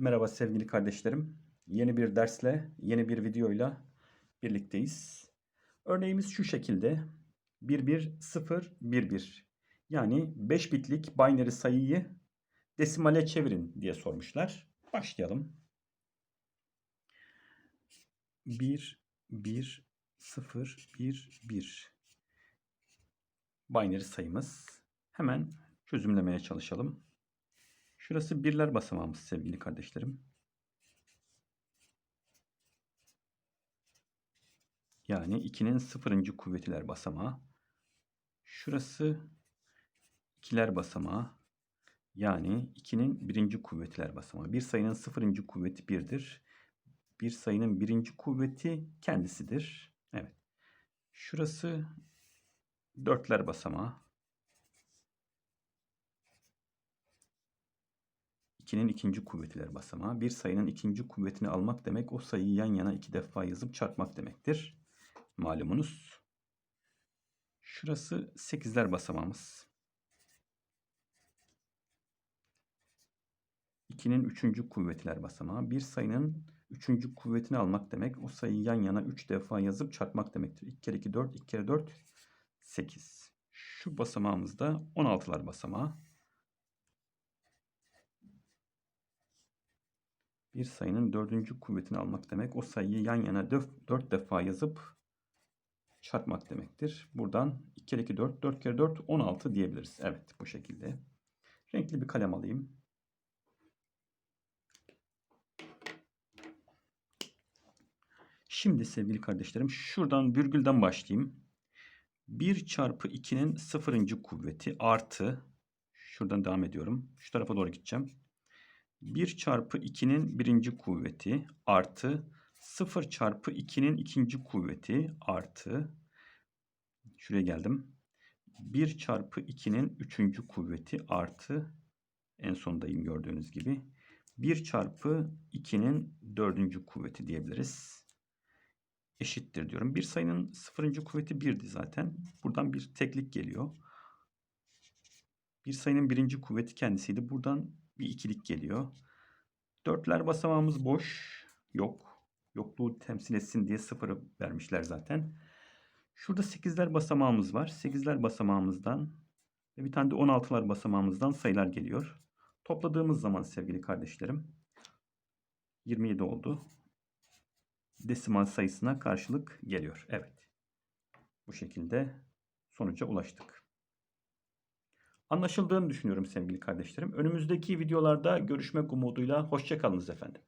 Merhaba sevgili kardeşlerim. Yeni bir dersle, yeni bir videoyla birlikteyiz. Örneğimiz şu şekilde. 110011 yani 5 bitlik binary sayıyı desimale çevirin diye sormuşlar. Başlayalım. 1 1 0 1 1 binary sayımız. Hemen çözümlemeye çalışalım. Şurası birler basamağımız sevgili kardeşlerim. Yani 2'nin sıfırıncı kuvvetiler basamağı. Şurası ikiler basamağı. Yani 2'nin birinci kuvvetiler basamağı. Bir sayının sıfırıncı kuvveti birdir. Bir sayının birinci kuvveti kendisidir. Evet. Şurası dörtler basamağı. 2'nin ikinci kuvvetiler basamağı. Bir sayının ikinci kuvvetini almak demek o sayıyı yan yana iki defa yazıp çarpmak demektir. Malumunuz. Şurası 8'ler basamağımız. 2'nin üçüncü kuvvetiler basamağı. Bir sayının üçüncü kuvvetini almak demek o sayıyı yan yana 3 defa yazıp çarpmak demektir. 2 kere 2 4, 2 kere 4 8. Şu basamağımız da 16'lar basamağı. Bir sayının dördüncü kuvvetini almak demek. O sayıyı yan yana dört defa yazıp çarpmak demektir. Buradan 2 kere 2 4, 4 kere 4 16 diyebiliriz. Evet bu şekilde. Renkli bir kalem alayım. Şimdi sevgili kardeşlerim şuradan virgülden başlayayım. 1 çarpı 2'nin sıfırıncı kuvveti artı şuradan devam ediyorum. Şu tarafa doğru gideceğim. 1 çarpı 2'nin birinci kuvveti artı 0 çarpı 2'nin ikinci kuvveti artı şuraya geldim. 1 çarpı 2'nin üçüncü kuvveti artı en sondayım gördüğünüz gibi. 1 çarpı 2'nin dördüncü kuvveti diyebiliriz. Eşittir diyorum. Bir sayının sıfırıncı kuvveti 1'di zaten. Buradan bir teklik geliyor. Bir sayının birinci kuvveti kendisiydi. Buradan bir ikilik geliyor. Dörtler basamağımız boş. Yok. Yokluğu temsil etsin diye sıfırı vermişler zaten. Şurada sekizler basamağımız var. Sekizler basamağımızdan ve bir tane de 16'lar basamağımızdan sayılar geliyor. Topladığımız zaman sevgili kardeşlerim 27 oldu. Desimal sayısına karşılık geliyor. Evet. Bu şekilde sonuca ulaştık. Anlaşıldığını düşünüyorum sevgili kardeşlerim. Önümüzdeki videolarda görüşmek umuduyla hoşçakalınız efendim.